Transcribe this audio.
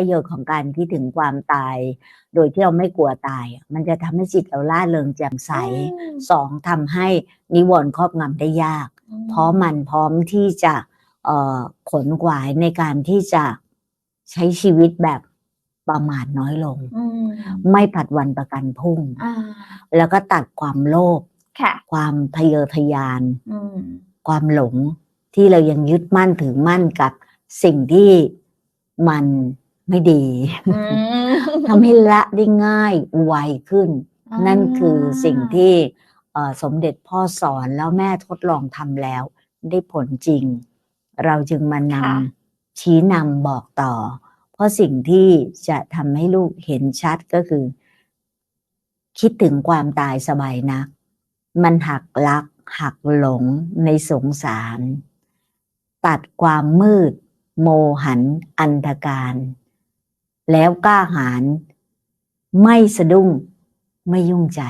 ประโยชน์ของการคิดถึงความตาย โดยที่เราไม่กลัวตายอะมันจะทำให้จิตเราล่าเริงแจ่มใสอืมสองทำให้นิวรณ์ครอบงำได้ยาก เพราะมันพร้อมที่จะเอ่อขนขวายในการที่จะใช้ชีวิตแบบประมาทน้อยลงอืมไม่ผัดวันประกันพรุ่งอ่าแล้วก็ตัดความโลภค่ะความทะเยอทะยานอืมความหลงที่เรายังยึดมั่นถือมั่นกับสิ่งที่มัน ไม่ดีอืมทำให้ละได้ง่ายไวขึ้น นั่นคือสิ่งที่เอ่อสมเด็จพ่อสอนแล้วแม่ทดลองทำแล้ว ได้ผลจริง เราจึงมานค่ะำชี้นำบอกต่อ เพราะสิ่งที่จะทำให้ลูกเห็นชัดก็คือ คิดถึงความตายสบายนัก มันหักลัก หักหลงในสงสาร ตัดความมืด โมหันอันธการ แล้วกล้าหาญไม่สะดุ้งไม่ยุ่งใจ